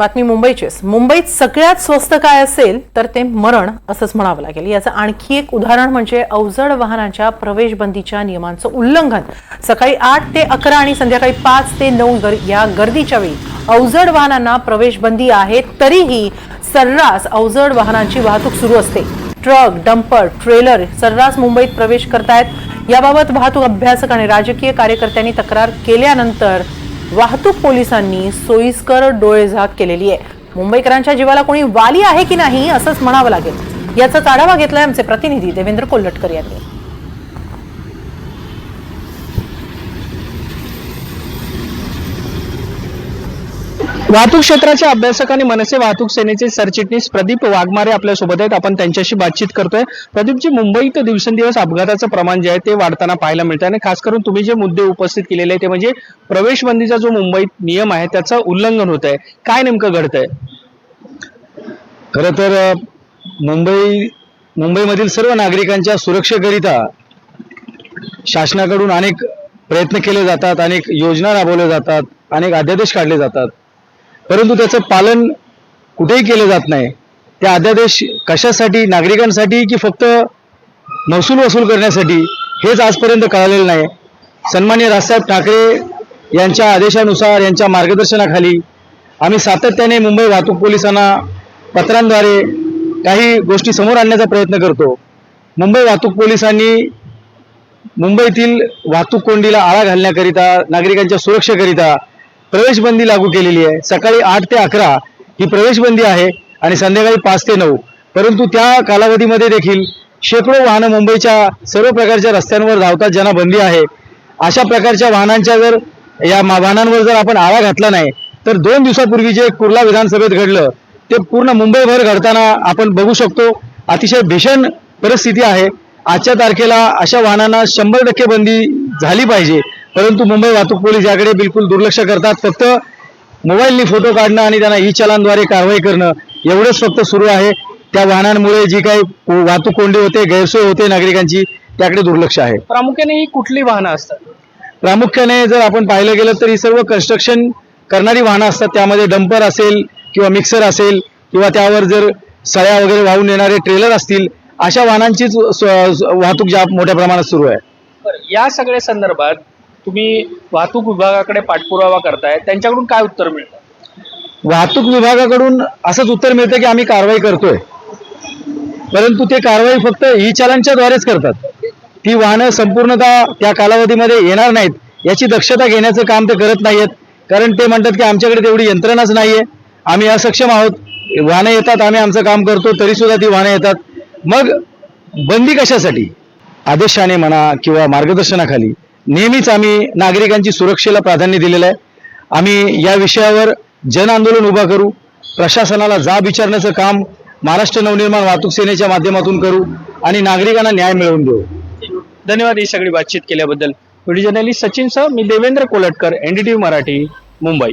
बातमी मुंबईचीच. मुंबईत सगळ्यात स्वस्त काय असेल तर ते मरण असंच म्हणावं लागेल. याचं आणखी एक उदाहरण म्हणजे अवजड वाहनांच्या प्रवेशबंदीच्या नियमांचं उल्लंघन. सकाळी आठ ते अकरा आणि संध्याकाळी पाच ते नऊ गर या गर्दीच्या वेळी अवजड वाहनांना प्रवेशबंदी आहे तरीही सर्रास अवजड वाहनांची वाहतूक सुरू असते. ट्रक डंपर ट्रेलर सर्रास मुंबईत प्रवेश करतायत. याबाबत वाहतूक अभ्यासक आणि राजकीय कार्यकर्त्यांनी तक्रार केल्यानंतर वाहतूक पोलिसांनी सोयीस्कर डोळेझाक केलेली आहे. मुंबईकरांच्या जीवाला कोणी वाली आहे की नाही असंच म्हणावं लागेल. याचाच आढावा घेतलाय आमचे प्रतिनिधी देवेंद्र कोल्हटकर यांनी. वाहतूक क्षेत्राच्या अभ्यासक आणि मनसे वाहतूक सेनेचे सरचिटणीस प्रदीप वाघमारे आपल्यासोबत आहेत. आपण त्यांच्याशी बातचीत करतोय. प्रदीपजी मुंबईत दिवसेंदिवस अपघाताचं प्रमाण जे आहे ते वाढताना पाहायला मिळतं आणि खास करून तुम्ही जे मुद्दे उपस्थित केलेले आहे ते म्हणजे प्रवेशबंदीचा जो मुंबईत नियम आहे त्याचं उल्लंघन होत आहे काय नेमकं घडतंय? खरं तर मुंबई मुंबईमधील सर्व नागरिकांच्या सुरक्षेकरिता शासनाकडून अनेक प्रयत्न केले जातात अनेक योजना राबवल्या जातात अनेक अध्यादेश काढले जातात. परंतु त्याचं पालन कुठेही केलं जात नाही. ते अध्यादेश कशासाठी नागरिकांसाठी की फक्त महसूल वसूल करण्यासाठी हेच आजपर्यंत कळालेलं नाही. सन्मान्य राजसाहेब ठाकरे यांच्या आदेशानुसार यांच्या मार्गदर्शनाखाली आम्ही सातत्याने मुंबई वाहतूक पोलिसांना पत्रांद्वारे काही गोष्टी समोर आणण्याचा प्रयत्न करतो. मुंबई वाहतूक पोलिसांनी मुंबईतील वाहतूक कोंडीला आळा घालण्याकरिता नागरिकांच्या सुरक्षेकरिता प्रवेशबंदी लागू केलेली आहे. सकाळी आठ ते अकरा ही प्रवेशबंदी आहे आणि संध्याकाळी पाच ते नऊ. परंतु त्या कालावधीमध्ये देखील शेकडो वाहनं मुंबईच्या सर्व प्रकारच्या रस्त्यांवर धावतात ज्यांना बंदी आहे. अशा प्रकारच्या वाहनांच्या जर या वाहनांवर जर आपण आळा घातला नाही तर दोन दिवसापूर्वी जे कुर्ला विधानसभेत घडलं ते पूर्ण मुंबईभर घडताना आपण बघू शकतो. अतिशय भीषण परिस्थिती आहे. आजच्या तारखेला अशा वाहनांना शंभर टक्के बंदी झाली पाहिजे. परंतु मुंबई वाहतूक पोलीस याकडे बिलकुल दुर्लक्ष करतात. फक्त मोबाईलनी फोटो काढणं आणि त्यांना ई चलानद्वारे कारवाई करणं एवढंच फक्त सुरू आहे. त्या वाहनांमुळे जी काही वाहतूक कोंडी होते गैरसोय होते नागरिकांची त्याकडे दुर्लक्ष आहे. प्रामुख्याने ही कुठली वाहनं असतात? प्रामुख्याने जर आपण पाहिलं गेलं तर ही सर्व कन्स्ट्रक्शन करणारी वाहनं असतात. त्यामध्ये डंपर असेल किंवा मिक्सर असेल किंवा त्यावर जर सळ्या वगैरे वाहून येणारे ट्रेलर असतील अशा वाहनांचीच वाहतूक ज्या मोठ्या प्रमाणात सुरू आहे. या सगळ्या संदर्भात तुम्ही वाहतूक विभागाकडे पाठपुरावा करताय त्यांच्याकडून काय उत्तर मिळतं? वाहतूक विभागाकडून असंच उत्तर मिळतं की आम्ही कारवाई करतोय. परंतु ते कारवाई फक्त ई चालांच्या द्वारेच करतात. ती वाहनं संपूर्णतः त्या कालावधीमध्ये येणार नाहीत याची दक्षता घेण्याचं काम ते करत नाहीयेत. कारण ते म्हणतात की आमच्याकडे तेवढी यंत्रणाच नाहीये. आम्ही असक्षम आहोत. वाहनं येतात आम्ही आमचं काम करतो तरी सुद्धा ती वाहनं येतात. मग बंदी कशासाठी? आदेशाने म्हणा किंवा मार्गदर्शनाखाली नेहमीच आम्ही नागरिकांची सुरक्षेला प्राधान्य दिलेलं आहे. आम्ही या विषयावर जन आंदोलन उभा करू प्रशासनाला जाब विचारण्याचं काम महाराष्ट्र नवनिर्माण वाहतूक सेनेच्या माध्यमातून करू आणि नागरिकांना न्याय मिळवून देऊ. धन्यवाद ही सगळी बातचीत केल्याबद्दल. व्हिडिओ जर्नलिस्ट सचिन सह मी देवेंद्र कोलटकर एनडीटीव्ही मराठी मुंबई.